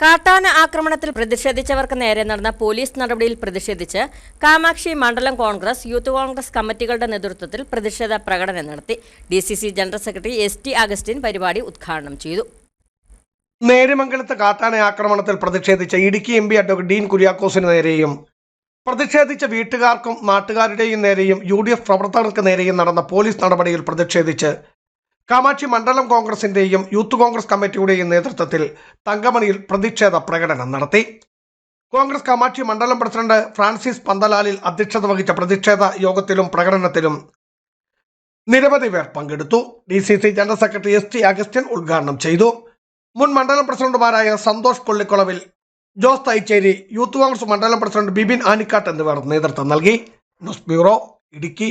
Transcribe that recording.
കാട്ടാന ആക്രമണത്തിൽ പ്രതിഷേധിച്ചവർക്ക് നേരെ നടന്ന പോലീസ് നടപടിയിൽ പ്രതിഷേധിച്ച് കാമാക്ഷി മണ്ഡലം കോൺഗ്രസ് യൂത്ത് കോൺഗ്രസ് കമ്മിറ്റികളുടെ നേതൃത്വത്തിൽ പ്രതിഷേധ പ്രകടനം നടത്തി. D general secretary S T Augustine പരിപാടി ഉദ്ഘാടനം ചെയ്തു. നേര്യമംഗലത്ത് കാട്ടാന ആക്രമണത്തിൽ പ്രതിഷേധിച്ച Idukki M P advocate Dean കുര്യാക്കോസിന് നേരെയും പ്രതിഷേധിച്ച വീട്ടുകാർക്കും നാട്ടുകാരുടെയും നേരെയും യു ഡി എഫ് പ്രവർത്തകർക്ക് നേരെയും നടന്ന പോലീസ് നടപടിയിൽ പ്രതിഷേധിച്ച് കാമാക്ഷി മണ്ഡലം കോൺഗ്രസിന്റെയും യൂത്ത് കോൺഗ്രസ് കമ്മിറ്റിയുടെയും നേതൃത്വത്തിൽ തങ്കമണിയിൽ പ്രതിഷേധ പ്രകടനം നടത്തി. കോൺഗ്രസ് കാമാക്ഷി മണ്ഡലം പ്രസിഡന്റ് ഫ്രാൻസിസ് പന്തലാലിൽ അധ്യക്ഷത വഹിച്ച പ്രതിഷേധ യോഗത്തിലും പ്രകടനത്തിലും നിരവധി പേർ പങ്കെടുത്തു. D C C general secretary S T Augustine ഉദ്ഘാടനം ചെയ്തു. മുൻ മണ്ഡലം പ്രസിഡന്റുമാരായ സന്തോഷ് കൊള്ളിക്കുളവിൽ ജോസ് തൈച്ചേരി യൂത്ത് കോൺഗ്രസ് മണ്ഡലം പ്രസിഡന്റ് ബിബിൻ ആനിക്കാട്ട് എന്നിവർ നേതൃത്വം നൽകി. News bureau Idukki.